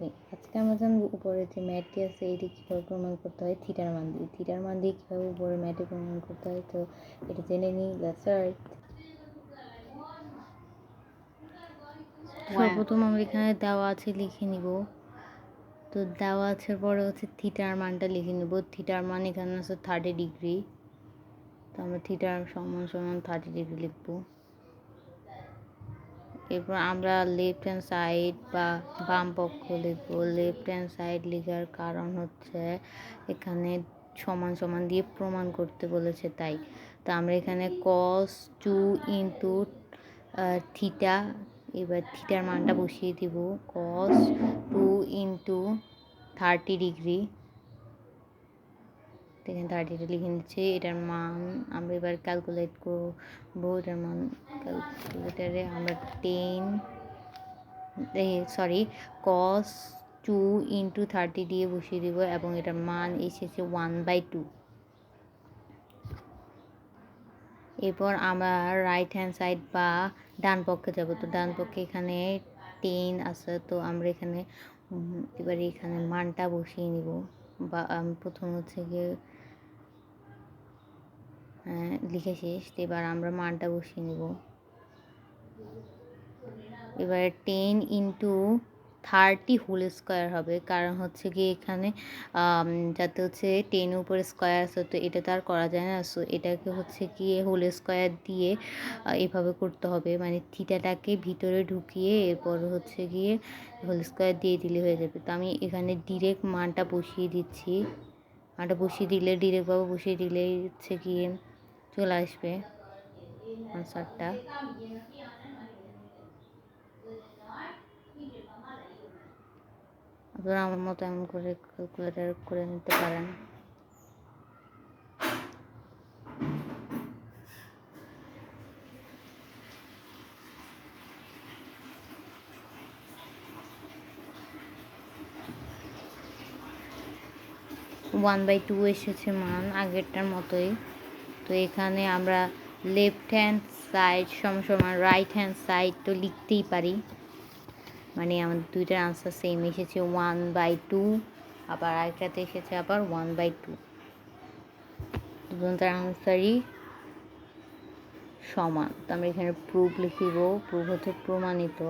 নেই আজকে আমরা জানব উপরে যে ম্যাটটি আছে এটি কীভাবে প্রমাণ করতে হয়? থিটার মান দিয়ে। থিটার মান দিয়ে কীভাবে উপরে ম্যাটে প্রমাণ করতে হয়? তো এটা জেনে নিই লেটস সর্বপ্রথম আমরা এখানে দেওয়া আছে লিখে নিব। তো দেওয়া আছে পরে হচ্ছে থিটার মানটা লিখে নেব। থিটার মান এখানে আছে থার্টি ডিগ্রি তো আমরা থিটার সমান সমান থার্টি ডিগ্রি লিখব। এরপর আমরা লেফট হ্যান্ড সাইড বা বাম পক্ষ লিখব। লেফট হ্যান্ড সাইড লেখার কারণ হচ্ছে এখানে সমান সমান দিয়ে প্রমাণ করতে বলেছে তাই। তো আমরা এখানে কস টু ইন্টু থিটা এবার থিটার মানটা বসিয়ে দিব। Cos two into thirty degree এখানে থার্টিটা লিখে নিচ্ছি, এটার মান আমরা এবার ক্যালকুলেট করব, এটার মান ক্যালকুলেটারে আমরা ten sorry cos two into thirty দিয়ে বসিয়ে দিব এবং এটার মান এসেছে ওয়ান বাই টু এরপর আমরা রাইট হ্যান্ড সাইড বা ডান পক্ষে যাব, তো ডান পক্ষে এখানে টেন আছে, তো আমরা এখানে এবারে এখানে মানটা বসিয়ে নিব। বা প্রথম হচ্ছে গিয়ে লিখে শেষ। এবার আমরা মানটা বসিয়ে নেব। এবার ten into thirty whole square হবে। কারণ হচ্ছে কি এখানে যাতে হচ্ছে টেন উপরে স্কোয়ার আছে, তো এটা তো আর করা যায় না। সো এটাকে হচ্ছে কি হোল স্কোয়ার দিয়ে এভাবে করতে হবে। মানে থিটাটাকে ভিতরে ঢুকিয়ে, এরপর হচ্ছে গিয়ে হোল স্কোয়ার দিয়ে দিলে হয়ে যাবে। তো আমি এখানে ডিরেক্ট মানটা বসিয়ে দিচ্ছি। মানটা বসিয়ে দিলে ডিরেক্টভাবে বসিয়ে দিলে হচ্ছে গিয়ে চলে আসবে। আনসারটা আপনারা আমার মতো এমন করে ক্যালকুলেটার করে নিতে পারেন। ওয়ান বাই টু এসেছে মান, আগেরটার মতোই। তো এখানে আমরা লেফট হ্যান্ড সাইড সমান রাইট হ্যান্ড সাইড তো লিখতেই পারি। মানে আমাদের দুইটার আনসার সেম এসেছে ওয়ান বাই টু আবার আরেকটাতে এসেছে আবার ওয়ান বাই টু দুজনটার আনসারই সমান। তো আমরা এখানে প্রুফ লিখিব প্রুফ হচ্ছে প্রমাণিত।